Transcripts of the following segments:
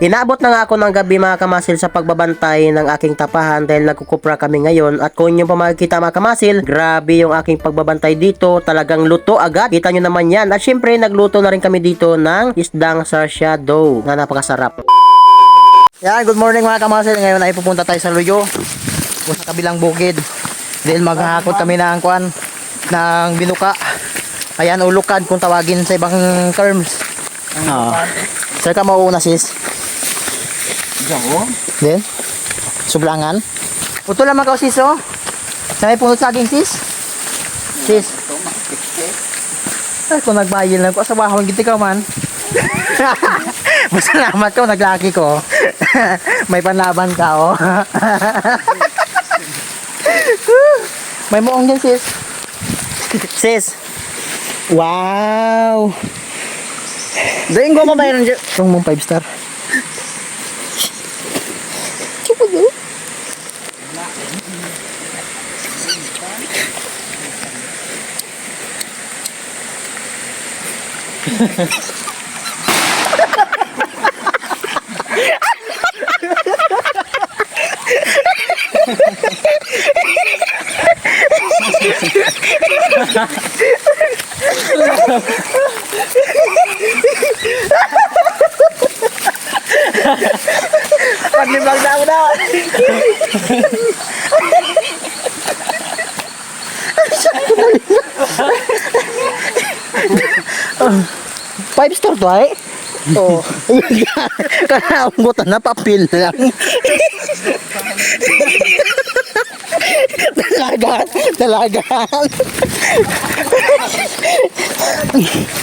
Inaabot na nga ako ng gabi mga kamasil sa pagbabantay ng aking tapahan dahil nagkukupra kami ngayon at kung yung pa makikita mga kamasil, grabe yung aking pagbabantay dito, talagang luto agad. Kita nyo naman yan. At syempre nagluto na rin kami dito ng isdang sarsia dough na napakasarap. Yan, good morning mga kamasil. Ngayon ay pupunta tayo sa Luyo. O sa kabilang bukid. Dahil maghahakot kami ng kwan ng binuka. Ayan, ulukan kung tawagin sa ibang terms. Oo. Sir ka mauuna sis? Din? Sublangan? Puto naman ka sis oh. Sa may punot saging sis? Sis? Ay, kung nagbayil lang ko sa bahon, giti ka man. Masalamat ko, naglaki ko. May panlaban ka, oh. May muong din, sis. sis. Wow. Doon ko mabayaran dyan. Itong mong 5 star. Paglimbag na ako na. 5 star to, ay? Oo. Kanaungot na, papil lang. Dalagan, dalagan.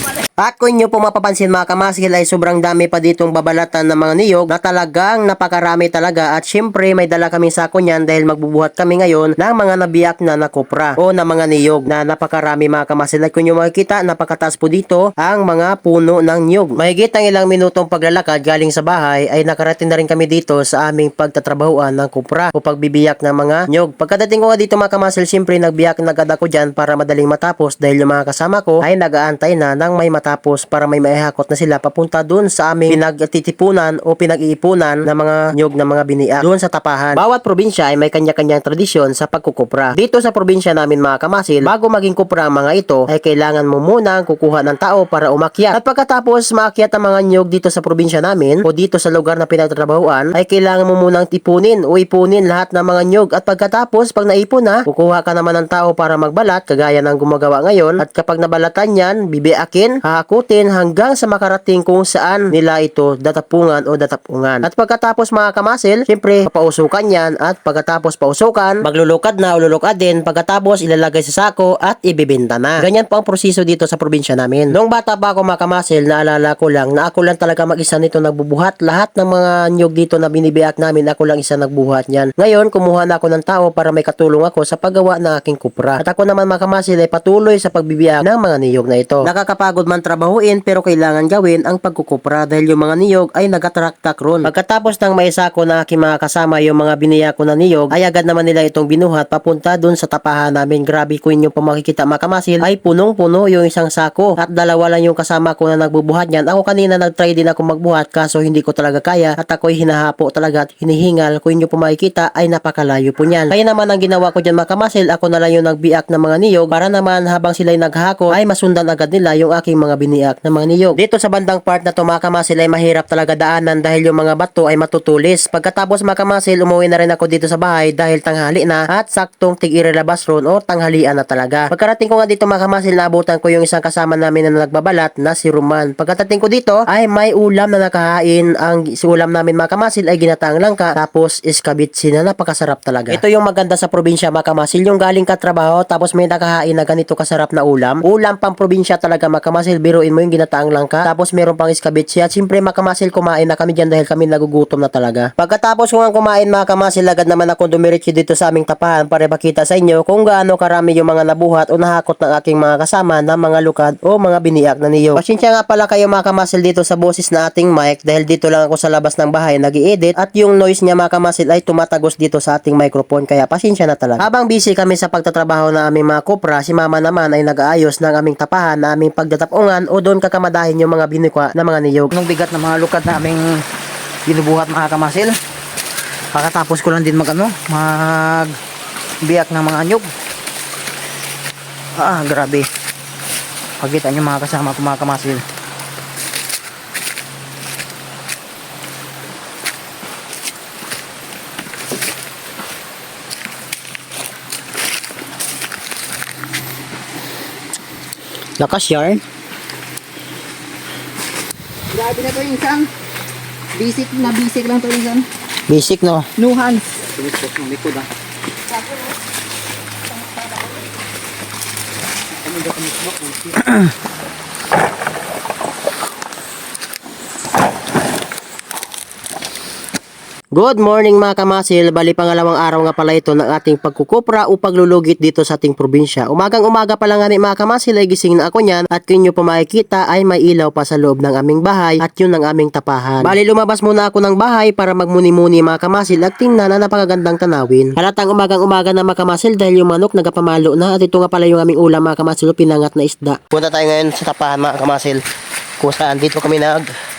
At kung inyo po mapapansin mga kamasil ay sobrang dami pa ditong babalatan ng mga niyog na talagang napakarami talaga at syempre may dala kaming sako niyan dahil magbubuhat kami ngayon ng mga nabiyak na nakopra o na mga niyog na napakarami mga kamasil. At kung inyo makikita napakataas po dito ang mga puno ng niyog. Mahigit ng ilang minutong paglalakad galing sa bahay ay nakarating na rin kami dito sa aming pagtatrabahuan ng kupra o pagbibiyak ng mga niyog. Pagkadating ko nga dito mga kamasil syempre nagbiyak na agad ako dyan para madaling matapos dahil yung mga kasama ko ay nagaantay na ng may matapos para may maihakot na sila papunta dun sa aming pinagtitipunan o pinag-iipunan ng mga nyog ng mga biniak dun sa tapahan. Bawat probinsya ay may kanya-kanyang tradisyon sa pagkukupra. Dito sa probinsya namin mga kamasil, bago maging kupra ang mga ito ay kailangan mo munang kukuha ng tao para umakyat. At pagkatapos maakyat ang mga nyog dito sa probinsya namin o dito sa lugar na pinagtatrabahuan ay kailangan mo munang tipunin o ipunin lahat ng mga nyog at pagkatapos pag naipon na, kukuha ka naman ng tao para magbalat kagaya ng gumagawa ngayon at kapag nabalatan yan, bibiakin, hahakutin hanggang sa makarating kung saan nila ito datapungan o datapungan. At pagkatapos mga kamasil, syempre papausukan yan at pagkatapos pausukan, maglulukad na o lulukad din, pagkatapos ilalagay sa sako at ibibenta na. Ganyan po ang proseso dito sa probinsya namin. Noong bata pa ako mga kamasil, naalala ko lang na ako lang talaga mag-isa nito nagbubuhat. Lahat ng mga nyog dito na binibiyak namin, ako lang isa nagbuhat niyan. Ngayon, kumuha na ako ng tao para may katulong ako sa paggawa ng aking kupra. At ako naman mga kamasil ay patuloy sa pagbibiyak ng mga niyog na ito. Nakakapagod man trabahuin pero kailangan gawin ang pagkukupra dahil yung mga niyog ay nagatraktak ron. Pagkatapos ng may sako na aking mga kasama yung mga biniyak ko na niyog ay agad naman nila itong binuhat papunta dun sa tapahan namin. Grabe ko inyong pamakikita mga kamasil ay punong-puno yung isang sako at dalawa lang yung kasama ko na nagbubuhat niyan. Ako kanina nagtry din ako magbuhat kaso hindi ko talaga kaya at ako'y hinahapo talaga at hinihingal. Kung inyo po makikita ay napakalayo po niyan. Kaya naman ang ginawa ko dyan mga kamasil, ako na lang yung nagbiak ng mga niyog para naman habang sila'y naghahako ay masundan agad nila yung aking mga biniak ng mga niyog. Dito sa bandang part na to mga kamasil ay mahirap talaga daanan dahil yung mga bato ay matutulis. Pagkatapos mga kamasil, umuwi na rin ako dito sa bahay dahil tanghali na at saktong tig-irelabas ron o tanghalian na talaga. Pagkarating ko nga dito mga kamasil, naabutan ko yung isang kasama namin na nagbabalat na si Roman. Pagkatating ko dito ay may ulam na nakahain. Ang si ulam namin mga kamasil ay ginataang langka tapos iskabitsi na napakasarap talaga. Ito yung maganda sa probinsya mga kamasil. Yung galing ka trabaho tapos may nakahain na ganito kasarap na ulam. Ulam pang probinsya talaga mga kamasil. Biruin mo yung ginataang langka tapos meron pang iskabitsi at siyempre mga kamasil kumain na kami dyan dahil kami nagugutom na talaga. Pagkatapos ko nga kumain mga kamasil agad naman ako dumiretso dito sa aming tapahan para ipakita sa inyo kung gaano karami yung mga nabuhat o nahakot ng aking mga kasama na mga lukad o mga biniyak na niyo. Pasensya nga pala kayo mga kamasil dito sa boses na ating mic dahil dito lang ako sa labas ng bahay nag edit at yung noise niya mga ay tumatagos dito sa ating microphone kaya pasensya na talaga. Habang busy kami sa pagtatrabaho na aming mga kopra, si mama naman ay nag-aayos ng aming tapahan na aming pagdatapungan o doon kakamadahin yung mga binikwa na mga niyog. Nung bigat ng mga lukad naming binubuhat mga kamasil. Kakatapos ko lang din mag ano, mag biyak ng mga anyog. Ah, grabe. Pagkita nyo mga kasama ko mga kamasil. Lakas yarn. Grabe na to insan. Basic na basic lang to insan. Basic no. No hands. Good morning mga kamasil, bali pangalawang araw nga pala ito ng ating pagkukupra o paglulugit dito sa ating probinsya. Umagang umaga pa lang nga mga kamasil ay gising na ako niyan at kung nyo pa makikita ay may ilaw pa sa loob ng aming bahay at yun ang aming tapahan. Bali lumabas muna ako ng bahay para magmuni-muni mga kamasil at tingnan na napakagandang tanawin. Halatang umagang umaga na mga kamasil dahil yung manok nagapamalo na at ito nga pala yung aming ulam mga kamasil pinangat na isda. Punta tayo ngayon sa tapahan mga kamasil kung saan dito kami nag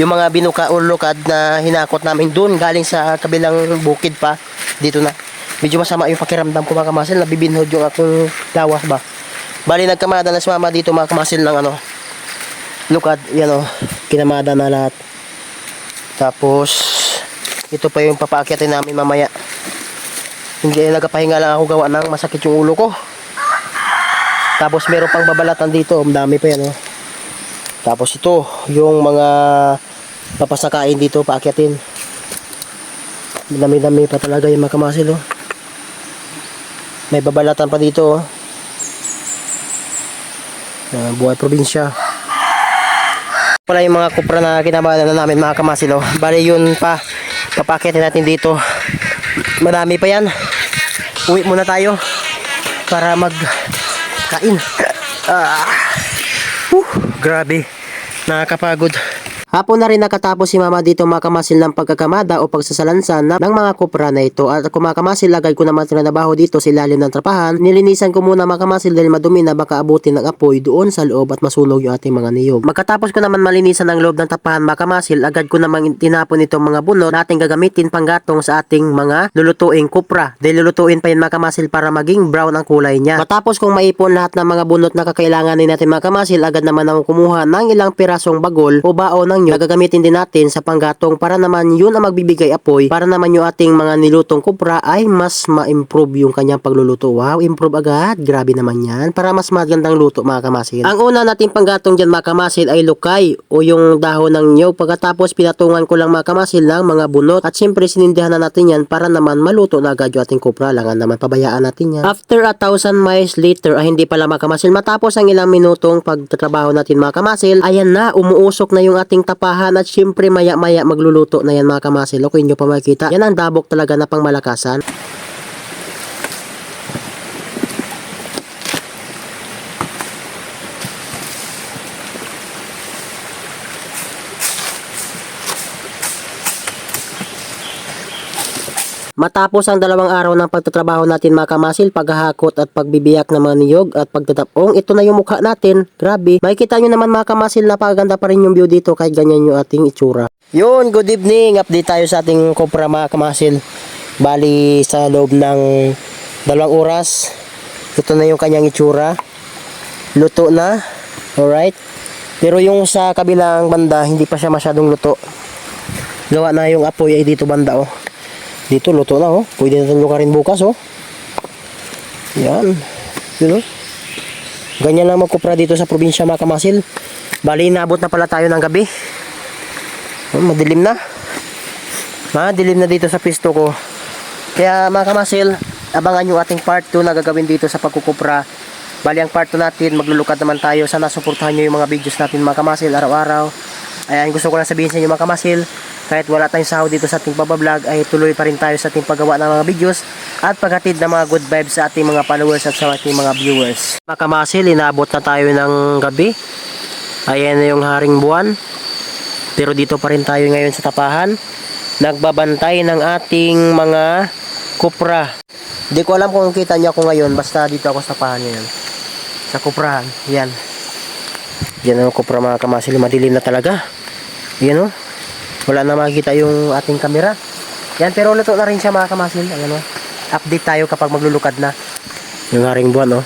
yung mga binuka o lukad na hinakot namin doon galing sa kabilang bukid pa dito na. Medyo masama yung pakiramdam ko mga kamasil. Nabibinhod yung akong lawas ba? Bali nagkamada na si mama dito mga kamasil ng ano lukad. Yan o kinamada na lahat. Tapos ito pa yung papaakyatin namin mamaya. Hindi nagapahinga lang ako gawa ng masakit yung ulo ko. Tapos meron pang babalatan dito. Dami pa yan oh. Tapos ito, yung mga papasakain dito, paakyatin. Dami-dami pa talaga yung mga kamasil, oh. May babalatan pa dito, oh. Ah, buhay probinsya. Pala yung mga kupra na kinabala na namin mga kamasil, oh. Bali yun pa, papakyatin natin dito. Marami pa yan. Uwi muna tayo para magkain. Ah. Uh, grabe. Nakakapagod. Hapon na rin nakatapos si mama dito makamasil ng pagkakamada o pagsasalansan ng mga kupra na ito at kumakamasil agad ko naman trinabaho dito sa ilalim ng trapahan. Nilinisan ko muna makamasil dahil madumi na baka abutin ng apoy doon sa loob at masunog yung ating mga niyog. Magkatapos ko naman malinisan ang loob ng tapahan makamasil agad ko naman tinapon itong mga bunot na ating gagamitin panggatong sa ating mga lulutuing kupra. Dahil lulutuin pa yun makamasil para maging brown ang kulay niya. Matapos kong maipon lahat ng mga bunot na kakailanganin natin makamasil agad naman ako kumuha ng ilang pirasong bagol o bao ng nyo gagamitin din natin sa panggatong para naman yun ang magbibigay apoy para naman yung ating mga nilutong kupra ay mas ma-improve yung kanyang pagluluto. Wow, improve agad. Grabe naman yan. Para mas magandang luto mga kamasil. Ang una nating panggatong dyan mga kamasil ay lukay o yung dahon ng nyog. Pagkatapos pinatungan ko lang mga kamasil ng mga bunot at siyempre sinindihan na natin yan para naman maluto na agad yung ating kupra. Langan naman pabayaan natin yan. After a thousand miles later ay hindi pala mga kamasil matapos ang ilang minutong pagtatrabaho natin mga kamasil ayan na umuusok na yung ating tapahan at syempre maya maya magluluto na yan mga kamasil. O kung inyo pa makikita yan ang dabok talaga na pangmalakasan. Matapos ang dalawang araw ng pagtatrabaho natin mga kamasil, paghahakot at pagbibiyak ng mga niyog at pagtatapong, ito na yung mukha natin. Grabe. Makikita nyo naman mga kamasil, napakaganda pa rin yung view dito kahit ganyan yung ating itsura. Yun, good evening. Update tayo sa ating kopra mga kamasil. Bali sa loob ng dalawang oras. Ito na yung kanyang itsura. Luto na. Alright. Pero yung sa kabilang banda, hindi pa siya masyadong luto. Gawa na yung apoy ay dito banda oh. Dito luto na oh. Pwede natin lukarin bukas oh. Yan. Yun oh. Ganyan lang magkupra dito sa probinsya mga kamasil. Bali inaabot na pala tayo ng gabi. Oh, madilim na. Madilim na dito sa pisto ko. Kaya mga kamasil, abangan yung ating part 2 na gagawin dito sa pagkukupra. Bali ang part 2 natin, maglulukad naman tayo. Sana suportahan nyo yung mga videos natin mga kamasil araw-araw. Ayan, gusto ko lang sabihin sa inyo mga kamasil, kahit wala tayong sahod dito sa ating pabablog, ay tuloy pa rin tayo sa ating paggawa ng mga videos at paghatid ng mga good vibes sa ating mga followers at sa ating mga viewers. Mga kamasil, inabot na tayo ng gabi. Ayan na yung haring buwan. Pero dito pa rin tayo ngayon sa tapahan. Nagbabantay ng ating mga kupra. Hindi ko alam kung kita niyo ako ngayon. Basta dito ako sa tapahan ngayon. Sa kuprahan. Yan. Yan ang kupra mga kamasil. Madilim na talaga. Yan o. Wala na makikita yung ating camera. Yan, pero luto na rin siya mga kamasil. Ayan o. Update tayo kapag maglulukad na. Yung haring buwan, oh.